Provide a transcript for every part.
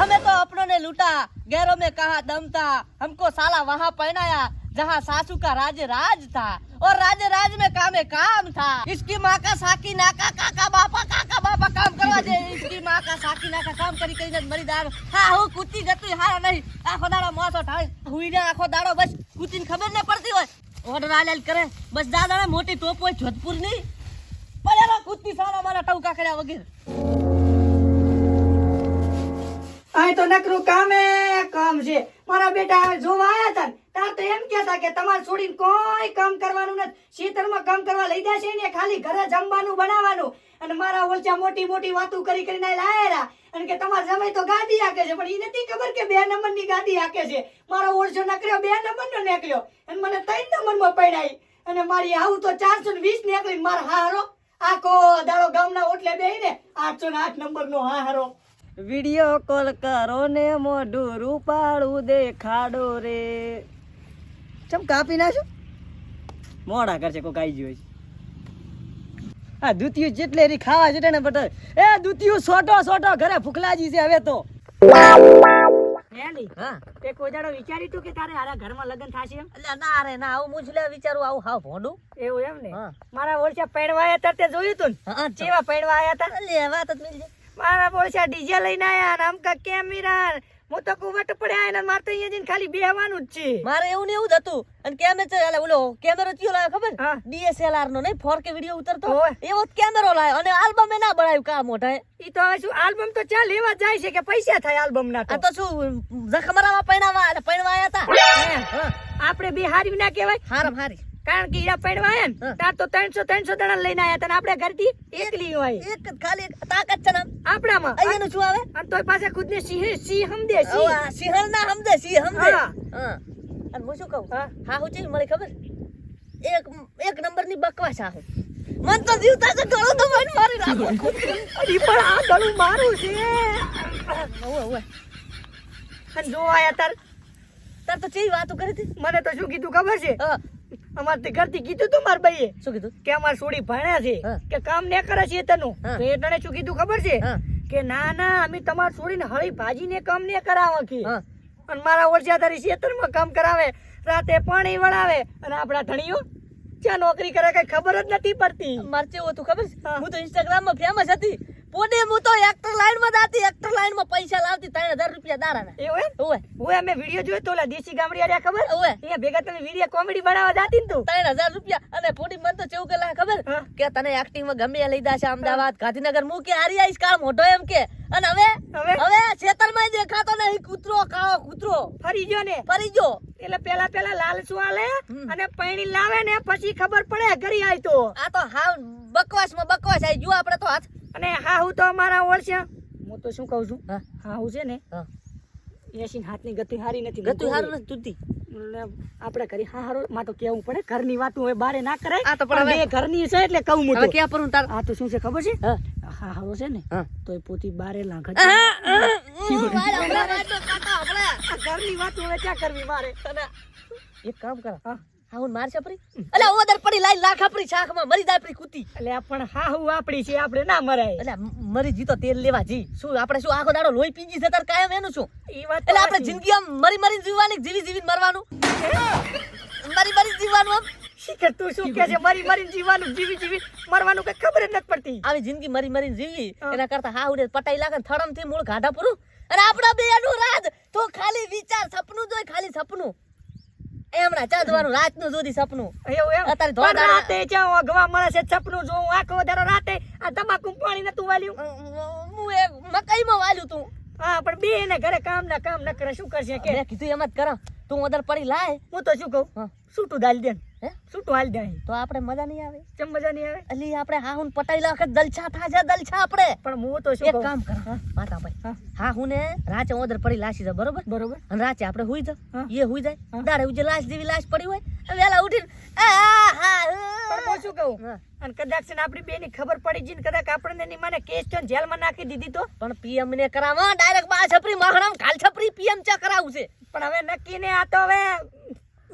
हमें तो अपनों ने लूटा गैरों में कहा दम था हमको साला वहाँ पहनाया जहाँ सासू का राज राज था और राज राज में कामे काम था इसकी माँ का साकी नाका काका बापा काका बापा काम करवा दे इसकी माँ का साकी નાકા કામ કરી કરીને જ મરી દાડો હા હું કૂતી જતું હારા નહીં આખો દાડો મોસો ઠાળી હુઈ ને આખો દાડો બસ કૂતીને ખબર ન પડતી હોય ઓર્ડર આલેલ કરે બસ દાદા મોટી ટોપ હોય જોધપુર ની પડેલો કૂતી સારા મારા ટવકા કર્યા વગેરે. અહીં તો નકરું કામે કામ છે. મારા બેટા જોવા આવ્યા હતા તાર તો એમ કે તમારે છોડીને કોઈ કામ કરવાનું નથી. ખેતરમાં કામ કરવા લઈ જશે ને, ખાલી ઘરે જમવાનું બનાવવાનું. અને મારા ઓલચા મોટી મોટી વાતો કરી કરીને લાયેલા અને કે તમારા જમાઈ તો ગાડી હાકે છે, પણ એ નથી ખબર કે બે નંબરની ગાડી હાકે છે. મારો ઓળજો નકર્યો, બે નંબરનો નીકળ્યો. અને મને ત્રણ નંબરમાં પડાઈ અને મારી આવું તો ચારસો ને વીસ નીકળી મારા હારો. આખો દાડો ગામના ઓટલે બેહીને આઠસો ને આઠ નંબરનો હારો વિડિયો કોલ કરો ને મોઢું રૂપાળું દેખાડો રે. ચમ કાપી નાખો મોડા કરશે કોઈ કાઈ ગયું આ દૂતિયું જેટલે રી ખાવા જેટલે ને બટર એ દૂતિયું સોટો સોટો ઘરે ફૂકલાજી છે હવે તો. હેલી હા. તે કોઈ દાડો વિચાર્યું તું કે તારે હારા ઘરમાં લગ્ન થશે એમ? એટલે ના રે ના આવું મુજલે વિચારું આવું હાવ ભોંડું. એવું એમ ને? મારા ઓળશા પૈણવા આયા તા તે જોયું તું ને? હા ચેવા પૈણવા આયા તા? લે વાત મિલ મારા ઓળશા ડીજે લઈને આયા ને આમ કા કેમેરા હું તો કુવટ પડ્યા એને મારે તો અહીંયા જઈને ખાલી બેહવાનું જ છે. મારે એવું ને એવું જ હતું. અને કેમે છે એટલે ઓલો કેમેરો કયો લાવ્યો ખબર? હા. ડીએસએલઆર નો નહીં 4K વિડિયો ઉતરતો. એવો જ કેમેરો લાવ્યો અને આલ્બમ ના બનાવ્યું કા મોટા ઈ તો શું આલ્બમ તો ચાલ એવા જાય છે કે પૈસા થાય આલ્બમ ના આ તો તો શું જખમરાવા પૈણાવા એટલે પૈણવા આયા હતા આપણે બે હારી ના કહેવાય? હારમ હારી. કારણ કે ઈડા પડવા એમ તાર તો ત્રણસો ત્રણસો દણા લઈને આયા તને. આપણે ઘરથી એકલી હોય. એક ખાલી તાકાત છે. આપણામાં. અહીંયાનું શું આવે? અને તોય પાસે ખુદ ને સિંહ સિંહ સમજે સિંહ. સિંહણ ના સમજે સિંહ સમજે. હા. અને હું શું કહું? હા. હા છે મને ખબર? એક એક નંબરની બકવાસ આ મન તો જીવતા છે ગળું તો મન મારી રાખો અરે પણ આ ગળું મારું છે. ઓવે ઓવે અને જો આયા તાર. તાર તો ચેવી વાતો કરી હતી? મને તો શું કીધું ખબર છે? હા. અમારે તે ઘરથી કીધું તું મારા ભાઈએ શું કીધું? કે અમાર છોડી ભણ્યા છે કે કામ ને કરે છે તનું. તો એ તને શું કીધું ખબર છે? કે ના ના અમે તમાર છોડીને હળી ભાજીને કામ ને કરાવે કે. અને મારા ઓળશા તારી ખેતરમાં કામ કરાવે રાતે પાણી વળાવે અને આપણા ધણીઓ ચા નોકરી કરે કઈ ખબર જ નથી પડતી. મારે ચેવું હતું ખબર છે? હું. તો ઇન્સ્ટાગ્રામમાં ફેમસ હતી. પોતે હું તો એક્ટર લાઈનમાં જાતી એક્ટર લાઈનમાં પૈસા લાવતી ત્રણ હજાર રૂપિયા દારાના. એવું એમ? ઓવે. હું અમે વીડિયો જોયો તો ઓલા દેશી ગામડી આર્યા ખબર? ઓવે. અહીંયા ભેગા તમે વીડિયો કોમેડી બનાવવા જાતી ને તું. ત્રણ હજાર રૂપિયા અને પોટી મન તો ચેવું કે ખબર? કે તને એક્ટિંગમાં ગમે લઈ દાશે અમદાવાદ ગાંધીનગર હું કે હારી આવીશ કાળ મોટો એમ કે. અને હવે? હવે? હવે ખેતરમાં દેખાતો નહીં કૂતરો કાળો કૂતરો. ફરી ગયો ને? ફરી ગયો. એટલે પેલા પેલા લાલચુ આલે. અને પૈણી લાવે ને પછી ખબર પડે ઘરી આય તો. આ તો હાવ બકવાસમાં બકવાસ આવી જો આપણે તો હાથ. અને હા હું તો અમારા ઓળશે હું તો શું કહું છું? હા. છે ને એસી હાથની ગતિ હારી નથી ગતિ હારું નથી તૂટી. એટલે આપણે કરી હા હારો માં તો કેવું પડે ઘરની વાત હવે બારે ના કરાય. આ તો પણ હવે- ઘરની છે એટલે કહું હું હવે. ક્યાં પર હું તાર આ તો શું છે ખબર છે? હા. હારો છે ને તો એ પોતી બારે લાગે ઘરની વાત હવે ક્યાં કરવી મારે એક કામ કર. હા. હા હું માર છપરી? અલે ઓદર પડી લાઈ લાખ આપડી શાખમાં મરી જાય આપડી કૂતી. અલે પણ હા આપણી છે આપણે ના મરાય. અલે મરી જીતો તેલ લેવા જી. શું આપણે શું આખો દાડો લોહી પીજી છે તાર કાયમ એનું શું? એ વાત એટલે આપણે જિંદગી આમ મરી મરી જીવવાની જીવી જીવી મરવાનું? મરી મરી જીવવાનું આમ? શીખે તું શું કે છે? મરી મરી જીવવાનું જીવી જીવી મરવાનું કઈ ખબર જ નથી પડતી. આવી જિંદગી મરી મરી જીવી એના કરતા હાઉડે પટાઈ લાગે થડમથી મૂળ ગાઢા પૂરું. અને આપણા બે નું રાજ તો ખાલી વિચાર સપનું જોઈ ખાલી સપનું. એ હમણાં ચાંદવાનું રાતનું જોદી સપનું. એવું એમ? અત્યારે ધોળ રાતે જ્યાં અગવા મળે છે સપનું જોઉં આખો દાડો રાતે આ તમાકુ પાણી નતું વાલ્યું? હું એ મકાઈ માં વાલ્યું તું. હા પણ બે એને ઘરે કામ ના કામ ના કરે શું કરશે કે? કીધું એમ જ કર. તું વધારે પડી લાય. હું તો શું કહું. છૂટું દાલ દે હે? તો હાલ જાય તો આપણે મજા નહીં આવે? ચમ મજા નહીં આવે? અલી આપણે હા હું પટાઈ લાખ દલછા થાજા દલછા આપણે. પણ હું તો શું એક કામ કર માતા ભાઈ હા. હા ને રાચે ઓદર પડી લાશી છે બરોબર? બરોબર. અને રાચે આપણે હુઈ. જા એ હુઈ જાય. દાડે ઉજે લાશ જેવી લાશ પડી હોય વેલા ઉઠીને આ, હા, શું કહું? અને કદાચ છે ને આપણી બે ની ખબર પડી જઈને કદાચ આપણને ની માને કેસ તો જેલમાં નાખી દીધી તો? પણ પીએમ ને કરાવવા ડાયરેક્ટ બા છપરી મહણામ કાલ છપરી પીએમ ચા કરાવું છે. પણ હવે નક્કી ને આ તો હવે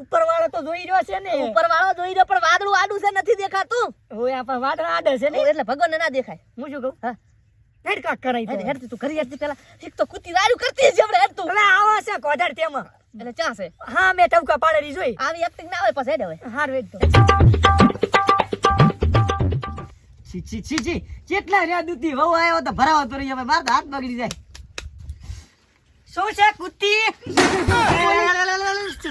ઉપર વાળો તો જોઈ રહ્યો છે ને. ઉપર વાળો જોઈ રહ્યો પણ વાદળું આડું છે નથી દેખાતું. હોય આપણ વાદળ આડે છે ને. એટલે ભગવાન ના દેખાય. હું શું કહું? હા. હેડ કાક કરાઈ હેડ હેડ તું કરી હેડ પેલા એક તો કુતી રાડું કરતી છે હમણાં હેડ તું. હવે આવા છે કોઢાડ તેમાં. એટલે ચા છે. હા મેં ટવકા પાડેલી જોઈ. આવી એક્ટિંગ ના હોય પછી હેડ હવે. હાર વેચ તો. છી છી છી છી. કેટલા રહ્યા દૂધી વહુ આવ્યો તો ભરાવો તો રહી હવે મારે હાથ બગડી જાય. શું છે કુત્તી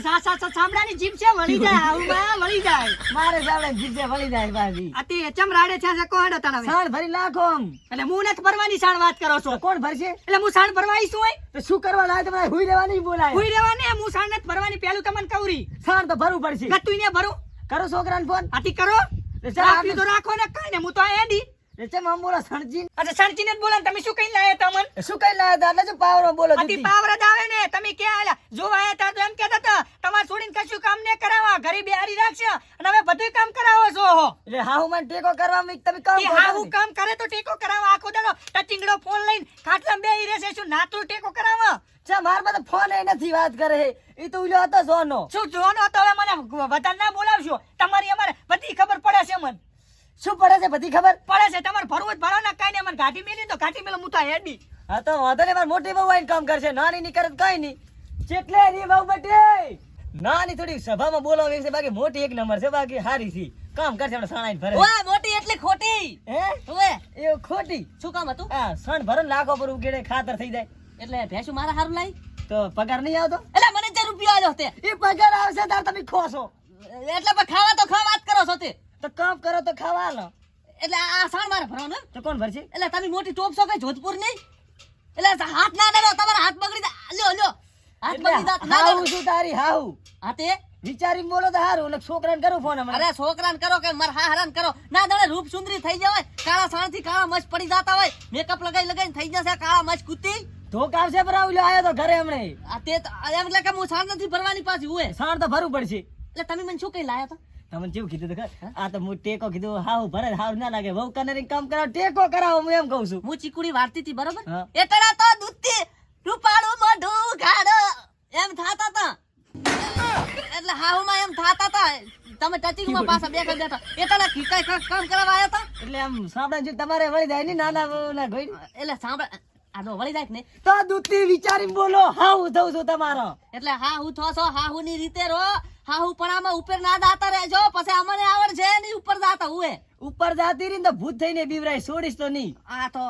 સા- સા- સા- ચામડાની જીભ છે વળી જાય આવું માં વળી જાય. મારે સાવડે જીભે વળી જાય બાજી અતિ ચમરાડે છે છે કોણ હતા હવે? સાણ ભરી નાખો એટલે હું નથી ભરવાની સાણ વાત કરો છો? કોણ ભરશે? એટલે હું સાણ ભરવા આવીશ હોય? તો શું કરવા લાવે તમારે? હુઈ રહેવાની બોલાય. કોઈ રહેવાની હું સાણ નથી ભરવાની પેલું તમને કવરી. સાણ તો ભરવું પડશે. ગતું ને ભરું. કરો છોકરાને ફોન આથી કરો. રાખો ને કઈ ને હું તો એડી એટલે આમ બોલો સણજી અચ્છા સણચીને જ બોલા તમે શું કઈ લાયા તમન શું કઈ લાયા તા એટલે પાવરો બોલો અતિ દૂધી? પાવરત આવે ને. તમે ક્યાં આયા જોવા આયા તા તો એમ કહેતા હતા તમારે છોડીને કશું કામ ને કરાવવા. ઘરે બેહારી રાખશે. અને હવે બધું કામ કરાવો છો એટલે હાહુ મને ટેકો કરવા મી તમે કામ કે કરો કામ તો ટેકો કરાવવા આખો દાડો ટચિંગડો ફોન લઈને ખાટલા બેહી રહેશે. શું નાતું ટેકો કરાવવા છે મારમાં ફોન એ નથી વાત કરે હે. ઈ તો ઉલ્યો હતો સોનો શું જોનો તો હવે મને વધારે ના બોલાવશો. તમારી અમારે બધી ખબર પડે છે મને. શું પડે છે બધી ખબર? પડે છે. તમારે ભરવું જ ભરો ને કઈ ને મને ઘાટી મેલી તો ઘાટી મેલો હું હેડી. હા તો વાંધો નહીં. મારી મોટી બહુ આવીને કામ કરશે. નાની ની કરે કઈ નહીં. ચેટલે રી બહુ બટે નાની થોડી સભામાં બોલાવી છે. બાકી મોટી એક નંબર છે. બાકી હારી છે. કામ કરશે આપણે સણાઈ ભરે. ઓય મોટી એટલે ખોટી. હે? ઓય. એ ખોટી. શું કામ હતું? હા સણ ભરો ને લાખો પર ઉકેડે ખાતર થઈ જાય. એટલે ભેંસું મારા હારું લાવી તો પગાર નહીં આવતો? એટલે મને જે રૂપિયા આવ્યો તે. એ પગાર આવશે તાર તમે ખોશો એટલે પણ ખાવા તો ખાવા જ કરો છો તે. તો કામ કરો તો ખાવા લો એટલે આ સાણ મારે ભરવાનું? તો કોણ ભરશે? એટલે તમે મોટી ટોપ છો કઈ જોધપુર નહીં એટલે હાથ ના ડરો તમારા હાથ બગડી દે. લ્યો લ્યો. હાથ બગડી જાય ના ડરો. શું તારી હાઉ હાતે તે? વિચારીને બોલો તો હારું એટલે છોકરાને કરું ફોન અરે છોકરાને કરો કે મારે હા હરાન કરો. ના દડે રૂપ સુંદરી થઈ જવાય કાળા સાણથી કાળા મચ પડી જતા હોય મેકઅપ લગાઈ લગાઈને થઈ જશે કાળા મચ કૂતી ધોક આવશે ભરાવ લ્યો આયો તો ઘરે હમણે. આ તે એમ એટલે કે હું સાણ નથી ભરવાની પાછી હોય સાણ તો ભરવું પડશે. એટલે તમે મને શું કઈ લાયા હતા? તમને જેવું કીધું ખબર? આ તો હું ટેકો કીધું હાવ ભરે હારું ના લાગે. વહુ કને કામ કરાવ ટેકો કરાવો હું એમ કહું છું. હું ચીકુડી વારતી હતી બરોબર? હા. એટલા તો દૂધથી રૂપાળું મોઢું ગાડો એમ થાતા તા. એટલે હાહુમાં એમ થાતા તા. તમે ટચિંગમાં પાછા બેઠા બેઠા. એટલા કઈ કામ કરવા આવ્યા હતા એટલે આમ સાંભળે છે તમારે વળી જાય ને નાના ના ઘોડી. એટલે સાંભળે આનો વળી જાય ને. તો દૂધથી વિચારી બોલો હાવ થઉં છું તમારો. એટલે હા હું થો છો હા હું ની રીતે રો હા હું પણ આમાં ઉપર ના દાતા રહેજો પછી અમને આવડશે નહીં ઉપર દાતા હુએ ઉપર જાતી રીને તો ભૂત થઈને બીવરાય છોડીશ તો નહીં. આ તો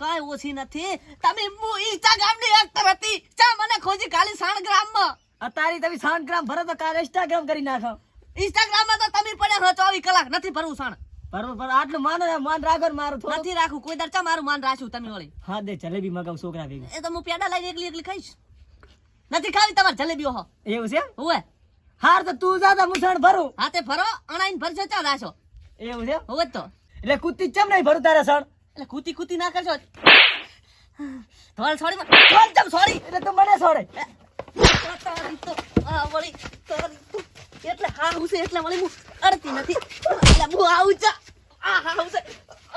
કઈ ઓછી નથી. તમે હું ઇન્સ્ટાગ્રામની એક્ટર હતી. ચા મને ખોજી કાલી સાણમાં અત્યારે તમે સાણ ગ્રામ ભરો તો કાલે ઇન્સ્ટાગ્રામ કરી નાખો. ઇન્સ્ટાગ્રામમાં તો તમે પડ્યા છો ચોવીસ કલાક નથી ભરવું સાણ. ભરવું પણ આટલું માનો માન રાખો મારું નથી રાખું કોઈ દર ચા મારું માન રાખ્યું તમે વળી. હા દે જલેબી મગાવ છોકરા ભેગું. એ તો હું પેડા લઈને એકલી એકલી ખાઈશ. નથી ખાવી તમારે જલેબીઓ હો એવું છે હુએ હાર તો તું જા હું સાણ ભરું. હા તે ભરો અણાઈને ભરશો ચા રાશો એવું છે? હુએ તો. એટલે કુત્તી ચમ નહીં ભરું તારા સણ? એટલે કૂતી કૂતી ના કરશો ધોલ છોડી ધોલ ચમ છોડી? એટલે તું મને છોડે. તારી તો આ વળી તારી તો એટલે હા હું છે એટલે વળી હું અડતી નથી. એટલે હું આવું ચા આ હા હું છે.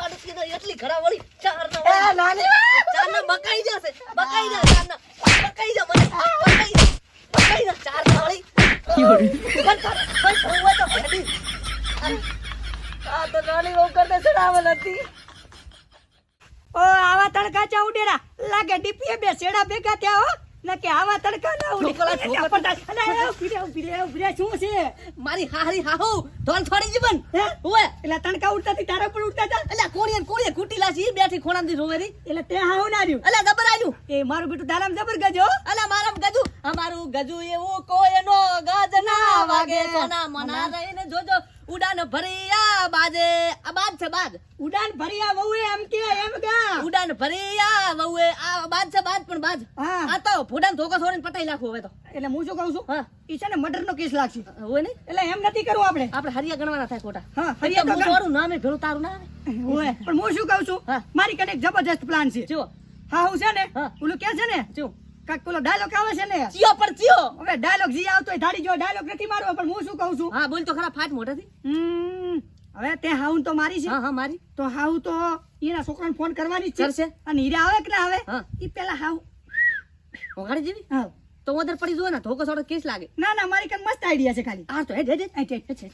અડતી નથી એટલી ઘડા વળી ચાર ના નાની. ચાર ના બકાઈ જશે બકાઈ જા ચાર ના બકાઈ જા મને. બકાઈ બકાઈ જા ચાર ના વળી. ભેગા થયા આવા તડકા ના ઉડે શું છે મારી હારી હાહુ ધોલ છોડી જીવન? હોય એટલે તડકા ઉડતા તારા પર ઉડતા હતા એટલે કોણીએ કોણીએ કુટીલા છે ઈ ખોણા ખોણાથી રોવેરી એટલે તે હાવ ના રહ્યું એટલે જબર આલ્યું એ મારું બેટું તારામ જબર ગજો ગજુ અમારું ગજુ એવું કોઈ નો ગજ ના વાગે. સોના મના રહીને જોજો ઉડાન ભરિયા બાજે. આ બાજ છે બાજ. ઉડાન ભરિયા વહુ એમ કે એમ કે ઉડાન ભરિયા વહુએ. આ બાજ છે બાજ પણ બાજ. આ તો ફોડાન ધોકો છોડીને પટાઈ નાખું હવે તો. એટલે હું શું કહું છું? હા. ઈ છે ને મર્ડર નો કેસ લાગશે. હોય નહીં એટલે એમ નથી કરવું આપણે. આપણે હરિયા ગણવાના થાય ખોટા. હા હરિયા તો છોડું નામે ભેળું તારું ના હોય. પણ હું શું કહું છું. મારી કને જબરજસ્ત પ્લાન છે. જો હા હું છે ને. ઓલું કે છે ને ચિયો કાક પેલો ડાયલોગ આવે છે ને? ચિયો પર ચિયો હવે ડાયલોગ જી આવતો હોય ધાડી જો ડાયલોગ નથી મારવો પણ હું શું કહું છું? હા બોલ તો ખરા ફાટ મોઢેથી. હવે તે હાઉન તો મારી છે. હા હા મારી. તો હાઉ તો એના છોકરાને ફોન કરવાની જ છે. કરશે. અને હીરા આવે કે ના આવે? એ ઈ પેલા હાઉ ઓગાડી જેવી? હા. તો ઓદર પડી જો ને ધોકો સોડો કેસ લાગે. ના ના મારી કન મસ્ત આઈડિયા છે ખાલી. આ તો હેડ હેડ હેડ. છે